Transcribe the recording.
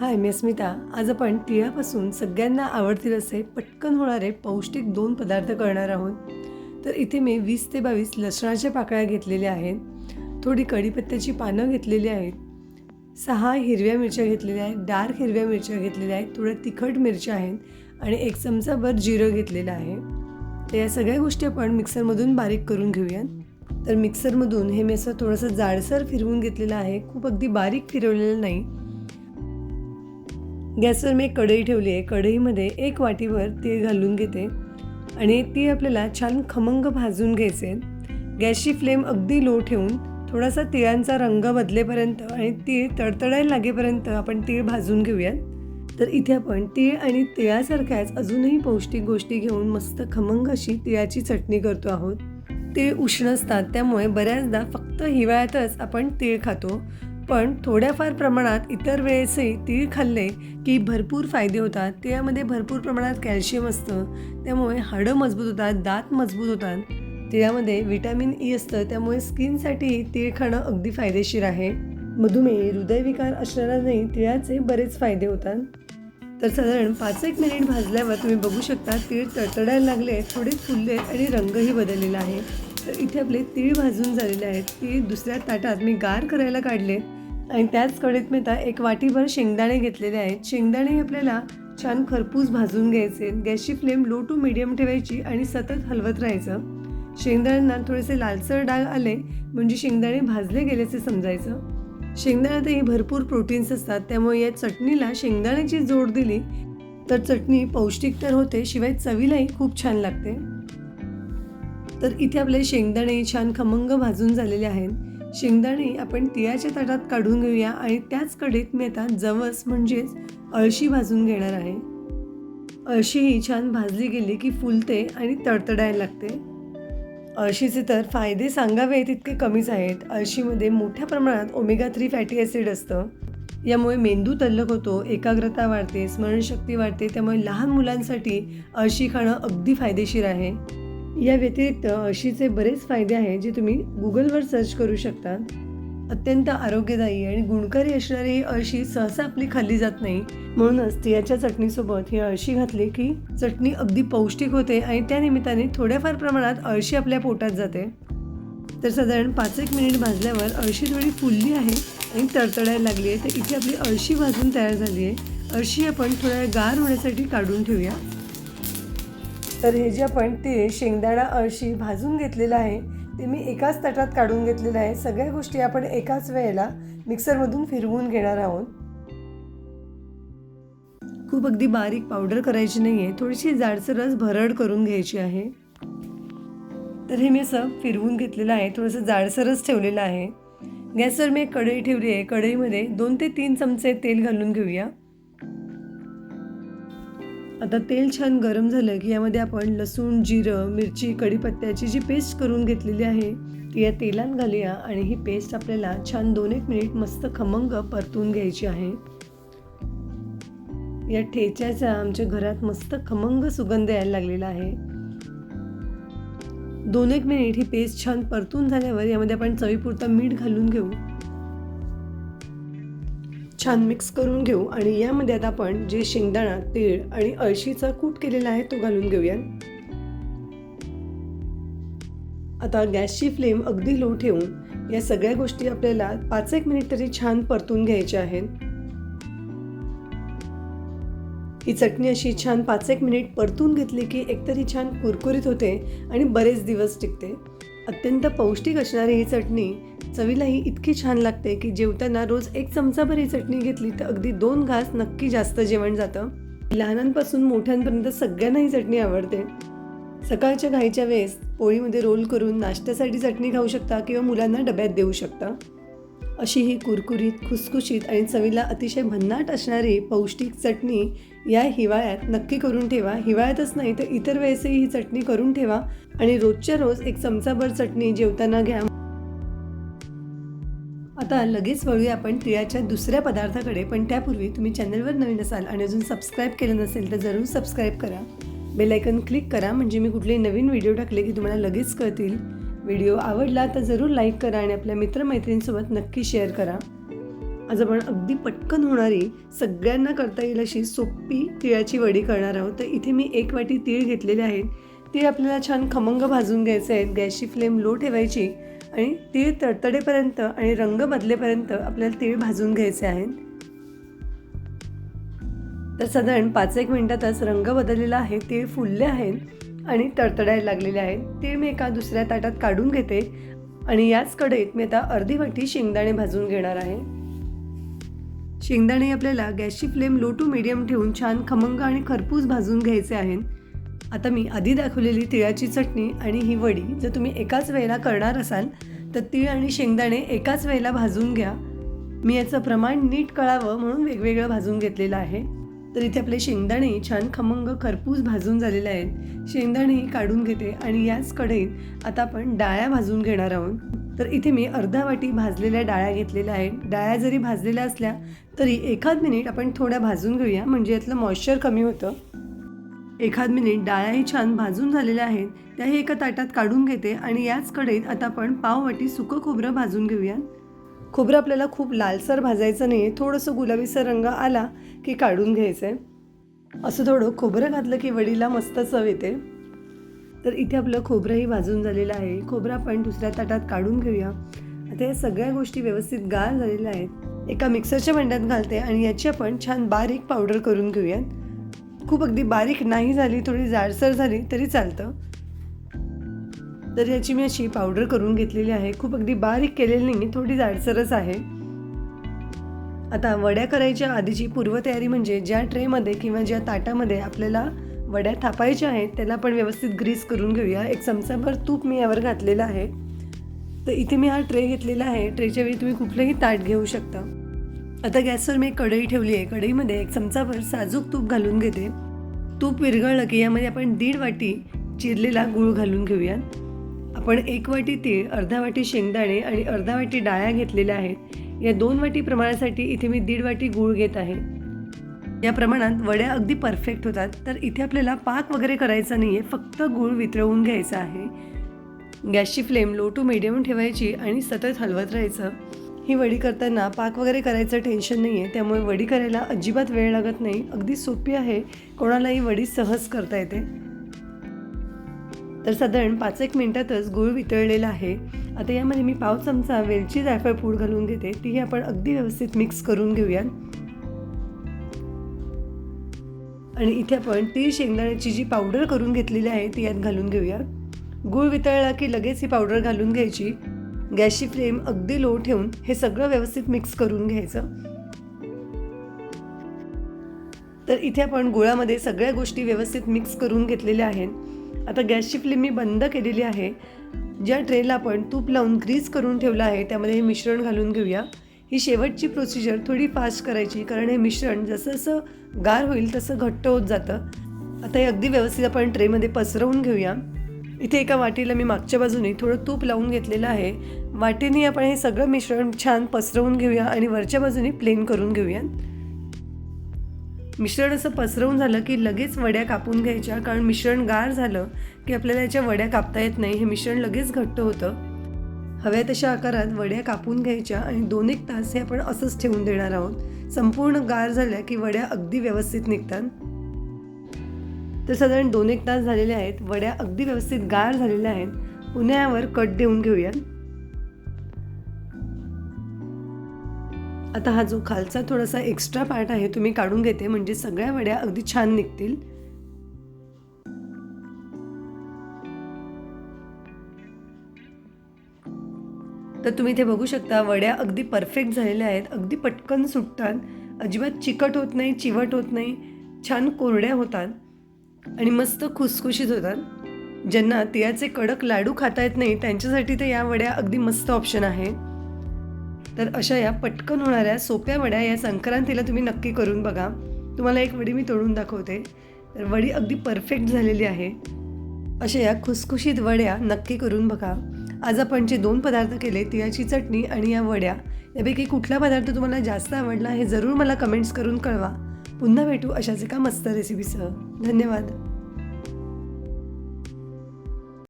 हाय मी अस्मिता. आज आपण तिळापासून सगळ्यांना आवडतील असे पटकन होणारे पौष्टिक दोन पदार्थ करणार आहोत. तर इथे मी वीस ते बावीस लसणाच्या पाकळ्या घेतलेल्या आहेत. थोडी कढीपत्त्याची पानं घेतलेली आहेत. सहा हिरव्या मिरच्या घेतलेल्या आहेत. डार्क हिरव्या मिरच्या घेतलेल्या आहेत. थोड्या तिखट मिरच्या आहेत. आणि एक चमचाभर जिरं घेतलेलं आहे. तर या सगळ्या गोष्टी आपण मिक्सरमधून बारीक करून घेऊयात. तर मिक्सरमधून हे मी असं थोडंसं जाडसर फिरवून घेतलेलं आहे. खूप अगदी बारीक फिरवलेलं नाही. गॅसवर मी एक कढई ठेवली आहे. कढईमध्ये एक वाटीवर तीळ घालून घेते. आणि ती आपल्याला छान खमंग भाजून घ्यायचे. गॅसची फ्लेम अगदी लो ठेवून थोडासा तिळांचा रंग बदलेपर्यंत आणि तीळ तडतडायला लागेपर्यंत आपण तीळ भाजून घेऊयात. तर इथे आपण तीळ आणि तिळासारख्याच अजूनही पौष्टिक गोष्टी घेऊन मस्त खमंग अशी तिळाची चटणी करतो आहोत. तीळ उष्ण असतात त्यामुळे बऱ्याचदा फक्त हिवाळ्यातच आपण तीळ खातो. पण थोड्याफार प्रमाणात इतर वेळेचे तीळ खाल्ले की भरपूर फायदे होतात. तिळामध्ये भरपूर प्रमाणात कॅल्शियम असतं. त्यामुळे हाडं मजबूत होतात दात मजबूत होतात. तिळामध्ये व्हिटॅमिन ई असतं. त्यामुळे स्किनसाठी तीळ खाणं अगदी फायदेशीर आहे. मधुमेह हृदयविकार असणाऱ्यांनाही तिळाचे बरेच फायदे होतात. तर साधारण पाच एक मिनिट भाजल्यावर तुम्ही बघू शकता तीळ तडतडायला लागले थोडे फुलले आणि रंगही बदललेला आहे. तर इथे आपले तीळ भाजून झालेले आहेत. तीळ दुसऱ्या ताटात मी गार करायला काढले आणि त्याच कढईत मी आता एक वाटीभर शेंगदाणे घेतलेले आहेत. शेंगदाणे आपल्याला छान खरपूस भाजून घ्यायचे. गॅसची फ्लेम लो टू मिडियम ठेवायची आणि सतत हलवत राहायचं. शेंगदाण्यांना थोडेसे लालसर डाग आले म्हणजे शेंगदाणे भाजले गेल्याचे समजायचं. शेंगदाण्यातही भरपूर प्रोटीन्स असतात. त्यामुळे या चटणीला शेंगदाण्याची जोड दिली तर चटणी पौष्टिक तर होते शिवाय चवीलाही खूप छान लागते. तर इथे आपले शेंगदाणे छान खमंग भाजून झालेले आहेत. शेंगदाणे आपण तिळाच्या ताटात काढून घेऊया आणि त्याच कडीत मी आता जवस म्हणजेच अळशी भाजून घेणार आहे. अळशी ही छान भाजली गेली की फुलते आणि तडतडायला लागते. अळशीचे तर फायदे सांगावे तितके कमीच आहेत. अळशीमध्ये मोठ्या प्रमाणात ओमेगा थ्री फॅटी ॲसिड असतं. यामुळे मेंदू तल्लक होतो एकाग्रता वाढते स्मरणशक्ती वाढते त्यामुळे लहान मुलांसाठी अळशी खाणं अगदी फायदेशीर आहे. या व्यतिरिक्त अळशीचे बरेच फायदे आहेत जे तुम्ही गुगलवर सर्च करू शकता अत्यंत आरोग्यदायी आणि गुणकारी असणारी ही अळशी सहसा आपली खाल्ली जात नाही. म्हणूनच तिळाच्या चटणीसोबत ही अळशी घातली की चटणी अगदी पौष्टिक होते आणि त्या निमित्ताने थोड्याफार प्रमाणात अळशी आपल्या पोटात जाते. तर साधारण पाच एक मिनिट भाजल्यावर अळशी थोडी फुलली आहे आणि तडतडायला लागली आहे. तर इथे आपली अळशी भाजून तयार झाली आहे. अळशी आपण थोड्या गार होण्यासाठी काढून ठेवूया. तर हे जे आपण ते शेंगदाणा अळशी भाजून घेतलेलं आहे ते मी एकाच तटात काढून घेतलेलं आहे. सगळ्या गोष्टी आपण एकाच वेळेला मिक्सरमधून फिरवून घेणार आहोत. खूप अगदी बारीक पावडर करायची नाही आहे थोडीशी जाडसरस भरड करून घ्यायची आहे. तर हे मी असं फिरवून घेतलेलं आहे थोडंसं जाडसरच ठेवलेलं आहे. गॅसवर मी एक कढई ठेवली आहे. कढईमध्ये दोन ते तीन चमचे तेल घालून घेऊया. आता तेल छान गरम झालं की यामध्ये आपण लसूण जिरं मिरची कढीपत्त्याची जी पेस्ट करून घेतलेली आहे ती या तेलात घालूया आणि ही पेस्ट आपल्याला छान दोन एक मिनिट मस्त खमंग परतून घ्यायची आहे. या ठेच्याचा आमच्या घरात मस्त खमंग सुगंध यायला लागलेला आहे. दोन एक मिनिट ही पेस्ट छान परतून झाल्यावर यामध्ये आपण चवीपुरतं मीठ घालून घेऊ. छान मिक्स करून घेऊ आणि यामध्ये आता आपण जे शेंगदाणा तीळ आणि अळशीचा कूट केलेला आहे तो घालून घेऊया आता गॅसची फ्लेम अगदी लो ठेवून या सगळ्या गोष्टी आपल्याला पाच एक मिनिट तरी छान परतून घ्यायच्या आहेत. ही चटणी अशी छान पाच एक मिनिट परतून घेतली की एकतरी छान कुरकुरीत होते आणि बरेच दिवस टिकते. अत्यंत पौष्टिक असणारी ही चटणी चवीलाही इतकी छान लागते की जेवताना रोज एक चमचाभर ही चटणी घेतली तर अगदी दोन घास नक्की जास्त जेवण जातं. लहानांपासून मोठ्यांपर्यंत सगळ्यांना ही चटणी आवडते. सकाळच्या घाईच्या वेळेस पोळीमध्ये रोल करून नाश्त्यासाठी चटणी खाऊ शकता किंवा मुलांना डब्यात देऊ शकता. अशी ही कुरकुरीत खुसखुशीत आणि चवीला अतिशय भन्नाट असणारी पौष्टिक चटणी या हिवाळ्यात नक्की करून ठेवा. हिवाळ्यातच नाही तर इतर वेळेसही ही चटणी करून ठेवा आणि रोजच्या रोज एक चमचाभर चटणी जेवताना घ्या. आता लगेच वळूया आपण तिळाच्या दुसऱ्या पदार्थाकडे पण त्यापूर्वी तुम्ही चॅनलवर नवीन असाल आणि अजून सबस्क्राईब केलं नसेल तर जरूर सबस्क्राईब करा. बेलायकन क्लिक करा म्हणजे मी कुठलेही नवीन व्हिडिओ टाकले की तुम्हाला लगेच कळतील. व्हिडिओ आवडला तर जरूर लाईक करा आणि आपल्या मित्रमैत्रिणींसोबत नक्की शेअर करा. आज आपण अगदी पटकन होणारी सगळ्यांना करता येईल अशी सोपी तिळाची वडी करणार आहोत. तर इथे मी एक वाटी तीळ घेतलेले आहेत. तीळ आपल्याला छान खमंग भाजून घ्यायचे आहेत. गॅसची फ्लेम लो ठेवायची आणि तीळ तडतडेपर्यंत आणि रंग बदलेपर्यंत आपल्याला तीळ भाजून घ्यायचे आहेत. तर साधारण पाच एक मिनटातच रंग बदललेला आहे. तीळ फुलले आहेत. आणि तडतडायला लागलेले आहेत ते मी एका दुसऱ्या ताटात काढून घेते आणि याच कडेत मी आता अर्धी वाटी शेंगदाणे भाजून घेणार आहे. शेंगदाणे आपल्याला गॅसची फ्लेम लो टू मिडियम ठेवून छान खमंग आणि खरपूस भाजून घ्यायचे आहेत. आता मी आधी दाखवलेली तिळाची चटणी आणि ही वडी जर तुम्ही एकाच वेळेला करणार असाल तर तीळ आणि शेंगदाणे एकाच वेळेला भाजून घ्या. मी याचं प्रमाण नीट कळावं म्हणून वेगवेगळं भाजून घेतलेलं आहे. तर इथे आपले शेंगदाणे छान खमंग खरपूस भाजून झालेले आहेत. शेंगदाणेही काढून घेते आणि याच कढईत आता आपण डाळ्या भाजून घेणार आहोत. तर इथे मी अर्धा वाटी भाजलेल्या डाळ्या घेतलेल्या आहेत. डाळ्या जरी भाजलेल्या असल्या तरी एखाद मिनिट आपण थोड्या भाजून घेऊया म्हणजे यातलं मॉइश्चर कमी होतं. एखाद मिनिट डाळ्याही छान भाजून झालेल्या आहेत. त्याही एका ताटात काढून घेते आणि याच कढईत आता आपण पाव वाटी सुकं खोबरं भाजून घेऊया खोबरं आपल्याला खूप लालसर भाजायचं नाही आहे थोडंसं गुलाबीसर रंग आला की काढून घ्यायचं आहे असं थोडं खोबरं घातलं की वडीला मस्त चव येते. तर इथे आपलं खोबरंही भाजून झालेलं आहे. खोबरं आपण दुसऱ्या ताटात काढून घेऊया. आता या सगळ्या गोष्टी व्यवस्थित गाळ झालेल्या आहेत. एका मिक्सरच्या भांड्यात घालते आणि याची आपण छान बारीक पावडर करून घेऊयात. खूप अगदी बारीक नाही झाली थोडी जाडसर झाली तरी चालतं. तर याची मी अशी पावडर करून घेतलेली आहे. खूप अगदी बारीक केलेली नाही थोडी जाडसरच आहे. आता वड्या करायच्या आधीची पूर्वतयारी म्हणजे ज्या ट्रेमध्ये किंवा ज्या ताटामध्ये आपल्याला वड्या थापायच्या आहेत त्याला आपण व्यवस्थित ग्रीस करून घेऊया. एक चमचाभर तूप मी यावर घातलेलं आहे. तर इथे मी हा ट्रे घेतलेला आहे. ट्रेच्या वेळी तुम्ही कुठलंही ताट घेऊ शकता. आता गॅसवर मी एक कढई ठेवली आहे. कढईमध्ये एक चमचाभर साजूक तूप घालून घेते. तूप विरघळलं की यामध्ये आपण दीड वाटी चिरलेला गूळ घालून घेऊया आपण एक वाटी तीळ अर्धा वाटी शेंगदाणे आणि अर्धा वाटी डाळ्या घेतलेल्या आहेत. या दोन वाटी प्रमाणासाठी इथे मी दीड वाटी गूळ घेत आहे. या प्रमाणात वड्या अगदी परफेक्ट होतात तर इथे आपल्याला पाक वगैरे करायचा नाही आहे फक्त गूळ वितळवून घ्यायचा आहे. गॅसची फ्लेम लो टू मिडियम ठेवायची आणि सतत हलवत राहायचं. ही वडी करताना पाक वगैरे करायचं टेन्शन नाही आहे त्यामुळे वडी करायला अजिबात वेळ लागत नाही. अगदी सोपी आहे कोणालाही वडी सहज करता येते. तर साधारण पाच एक मिनटातच गूळ वितळलेला आहे. आता यामध्ये मी पाव चमचा वेलची जायफळ पूड घालून घेते. तीही आपण अगदी व्यवस्थित मिक्स करून घेऊया आणि इथे आपण ती शेंगदाण्याची जी पावडर करून घेतलेली आहे ती यात घालून घेऊया गूळ वितळला की लगेच ही पावडर घालून घ्यायची. गॅसची फ्लेम अगदी लो ठेवून हे सगळं व्यवस्थित मिक्स करून घ्यायचं. तर इथे आपण गुळामध्ये सगळ्या गोष्टी व्यवस्थित मिक्स करून घेतलेल्या आहेत. आता गॅसची फ्लेम मी बंद केलेली आहे. ज्या ट्रेला आपण तूप लावून ग्रीस करून ठेवलं आहे त्यामध्ये हे मिश्रण घालून घेऊया. ही शेवटची प्रोसिजर थोडी फास्ट करायची कारण हे मिश्रण जसं जसं गार होईल तसं घट्ट होत जातं. आता हे अगदी व्यवस्थित आपण ट्रेमध्ये पसरवून घेऊया. इथे एका वाटीला मी मागच्या बाजूने थोडं तूप लावून घेतलेलं आहे. वाटीने आपण हे सगळं मिश्रण छान पसरवून घेऊया आणि वरच्या बाजूने प्लेन करून घेऊया मिश्रण असं पसरवून झालं की लगेच वड्या कापून घ्यायच्या कारण मिश्रण गार झालं की आपल्याला याच्या वड्या कापता येत नाही. हे मिश्रण लगेच घट्ट होतं. हव्या तशा आकारात वड्या कापून घ्यायच्या आणि दोन एक तास हे आपण असंच ठेवून देणार आहोत. संपूर्ण गार झाल्या की वड्या अगदी व्यवस्थित निघतात. तर साधारण दोन एक तास झालेले आहेत. वड्या अगदी व्यवस्थित गार झालेल्या आहेत. पुण्यावर कट देऊन घेऊयात. आता हा जो खालचा थोडासा एक्स्ट्रा पार्ट आहे तुम्ही काढून घेते म्हणजे सगळ्या वड्या अगदी छान निघतील. तर तुम्ही इथे बघू शकता वड्या अगदी परफेक्ट झालेल्या आहेत अगदी पटकन सुटतात. अजिबात चिकट होत नाही चिवट होत नाही छान कोरड्या होतात आणि मस्त खुसखुशीत होतात. ज्यांना तिळाचे कडक लाडू खाता येत नाही त्यांच्यासाठी तर या वड्या अगदी मस्त ऑप्शन आहे. तर अशा या पटकन होणाऱ्या सोप्या वड्या या संक्रांतीला तुम्ही नक्की करून बघा. तुम्हाला एक वडी मी तोडून दाखवते. तर वडी अगदी परफेक्ट झालेली आहे. अशा या खुसखुशीत वड्या नक्की करून बघा. आज आपण जे दोन पदार्थ केले तिळाची चटणी आणि या वड्या. यापैकी कुठला पदार्थ तुम्हाला जास्त आवडला हे जरूर मला कमेंट्स करून कळवा. पुन्हा भेटू अशाच एका मस्त रेसिपीसह धन्यवाद.